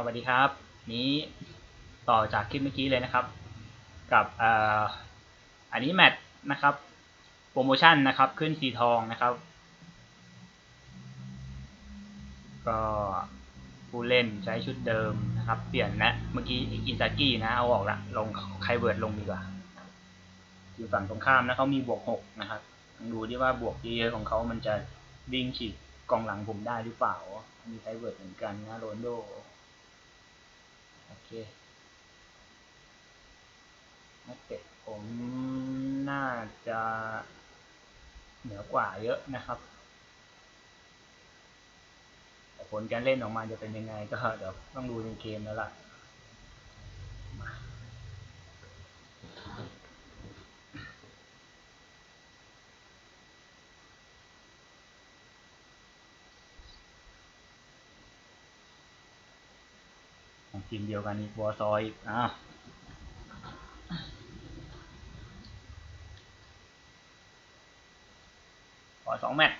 สวัสดีครับ นี้ต่อจากคลิปเมื่อกี้เลยนะครับ กับอ,อันนี้แมตช์นะครับโปรโมชั่นนะครับขึ้นสีทองนะครับ ก็ผู้เล่นใช้ชุดเดิมนะครับ เปลี่ยนนะเมื่อกี้อินซากินะเอาออกละลงไคเวิร์ดลงดีกว่าอยู่ฝั่งตรงข้ามนะเขามีบวกหกนะครับดูที่ว่าบวกเยอะๆของเขามันจะวิ่งฉีกกองหลังผมได้หรือเปล่า มีไคเวิร์ดเหมือนกันนะโรนโด โอเคนักเตะผมน่าจะเหนือกว่าเยอะนะครับแต่ผลการเล่นออกมาจะเป็นยังไงก็เดี๋ยวต้องดูในเกมแล้วล่ะมาของ ทีมเดียวกันอีกวอซอยอีกอะขอสองแมตช์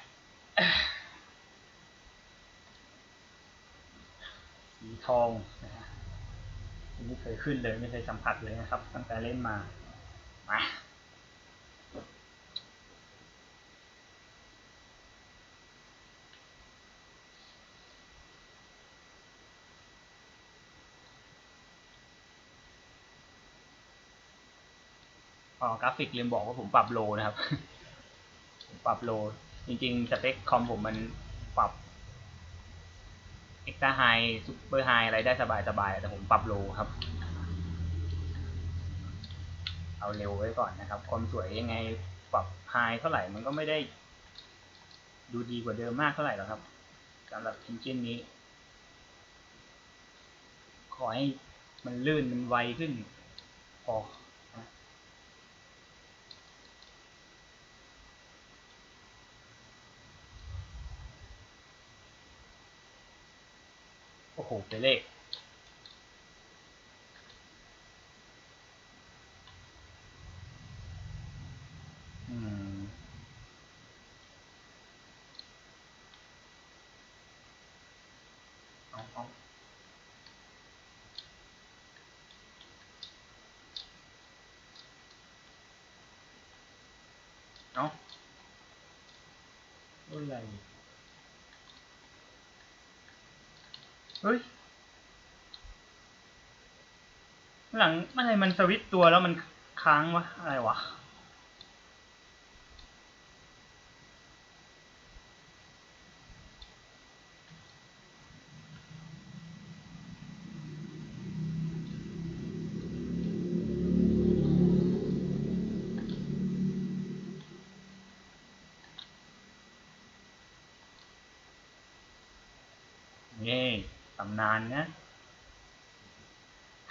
สีทองนะฮะไม่เคยขึ้นเลยไม่เคยสัมผัสเลยนะครับ ตั้งแต่เล่นมามา อ๋อกราฟิกลืมบอกว่าผมปรับโลนะครับ ปรับโล จริงๆ สเปคคอมผมมันปรับเอ็กซ์ตร้าไฮซูเปอร์ไฮอะไรได้สบายๆ แต่ผมปรับโลครับ เอาเร็วไว้ก่อนนะครับ ความสวยยังไงปรับไฮเท่าไหร่มันก็ไม่ได้ ดูดีกว่าเดิมมากเท่าไหร่หรอกครับสำหรับอินจินนี้ ขอให้มันลื่นมันไวขึ้นพอ นะโอ้โหเปเล่อืม เอาเอาเอาอะไรเฮ้ย หลังอะไรมันสวิตตัวแล้วมันค้างวะอะไรวะนี่ตำนานนะ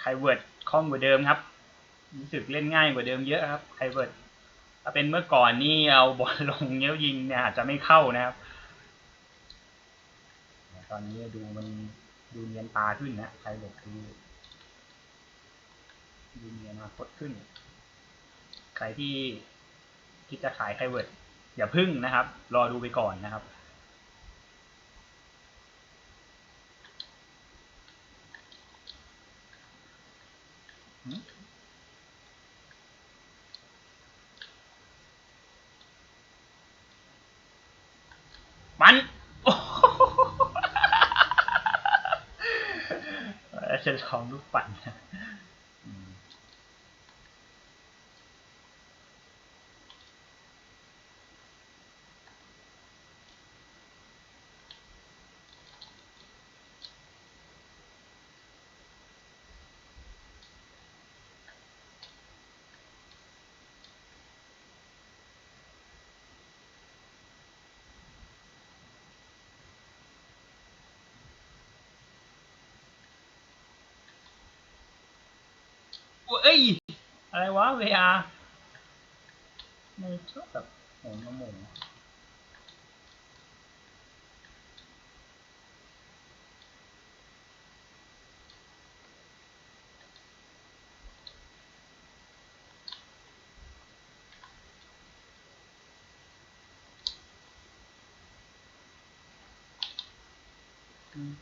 ไคเวิร์ด คล่องกว่าเดิมครับรู้สึกเล่นง่ายกว่าเดิมเยอะครับไคเวิร์ดถ้าเป็นเมื่อก่อนนี่เอาบอลลงเงี้ยวยิงเนี่ยอาจจะไม่เข้านะครับ ตอนนี้ดูมันดูเนียนตาขึ้นนะไคเวิร์ดคือดูมีอนาคตขึ้น ใครที่คิดจะขายไคเวิร์ดอย่าพึ่งนะครับ รอดูไปก่อนนะครับ มันโอ้โหจะลองดูปั่น เอ้ยอะไรวะ VR ไม่ชอบแบบโหนมาหมุนอืม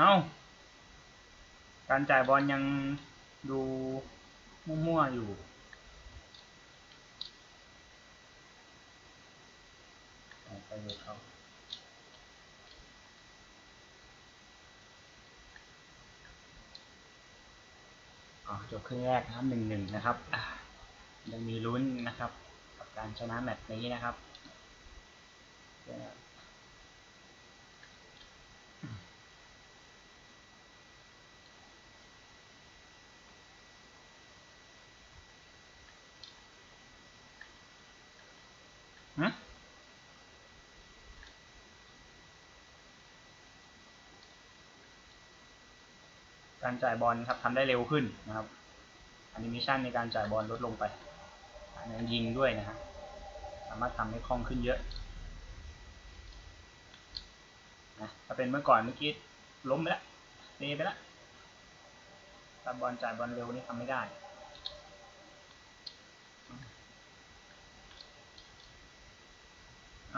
เอ้าการจ่ายบอลยังดูมั่วๆอยู่เอาไปเลยเขาอ๋อจบครึ่งแรกนะครับหนึ่งหนึ่งนะครับยังมีลุ้นนะครับ กับการชนะแมตช์นี้นะครับ ฮะการจ่ายบอลครับทำได้เร็วขึ้นนะครับแอนิเมชันในการจ่ายบอลลดลงไปอันนยิงด้วยนะฮะสามารถทำได้คล่องขึ้นเยอะนะถ้าเป็นเมื่อก่อนเมื่อกี้ล้มไปแล้วเซไปแล้วตัดบอลจ่ายบอลเร็วนี่ทำไม่ได้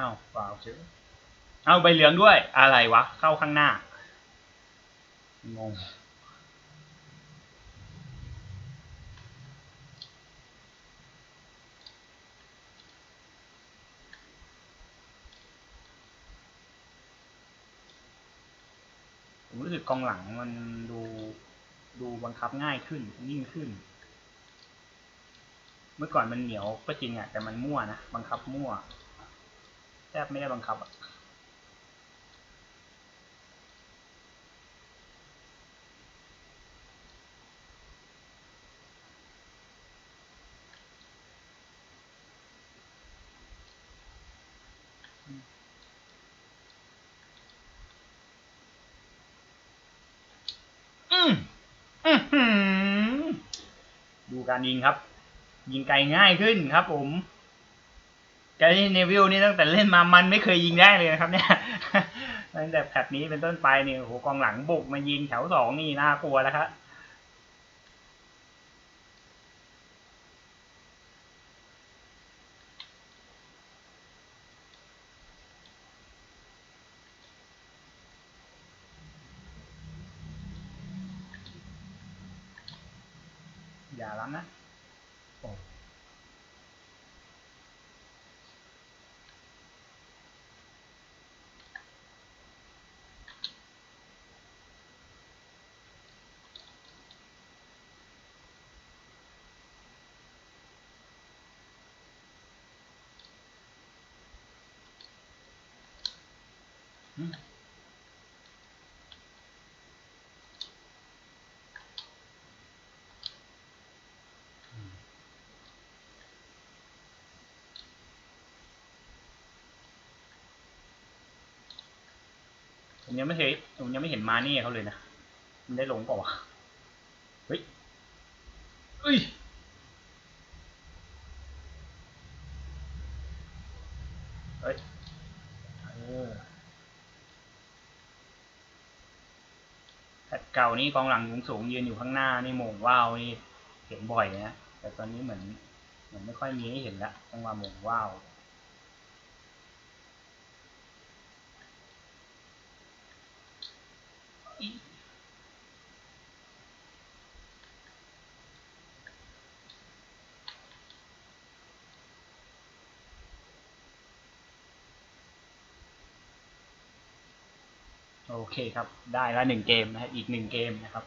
อ้าวเปล่าเฉยเอาใบเหลืองด้วย อะไรวะ เข้าข้างหน้า งง ผมรู้สึกกองหลังมันดูดูบังคับง่ายขึ้นยิ่งขึ้น เมื่อก่อนมันเหนียวก็จริงอะแต่มันมั่วนะ บังคับมั่ว แทบไม่ได้บังคับอะอืมอื้อหือดูการยิงครับ ยิงไกลง่ายขึ้นครับผม แกนี่เนวิลนี่ตั้งแต่เล่นมามันไม่เคยยิงได้เลยนะครับเนี่ยตั้งแต่แพทนี้เป็นต้นไปเนี่ยโอ้โหกองหลังบุกมายิงแถวสองนี่น่ากลัวแล้วครับอย่าล้ำนะ ผมยังไม่เห็นผมยังไม่เห็นมานี่เขาเลยนะ มันได้ลงเปล่าวะ เฮ้ยเอ้ยเฮ้ย เออแพท เก่านี่กองหลังสูงสูงๆยืนอยู่ข้างหน้านี่โมงว้าวนี่เห็นบ่อยนะแต่ตอนนี้เหมือนเหมือนไม่ค่อยมีให้เห็นละจังหวะโมงว้าว โอเคครับ ได้ละหนึ่งเกมนะฮะอีกหนึ่งเกมนะครับ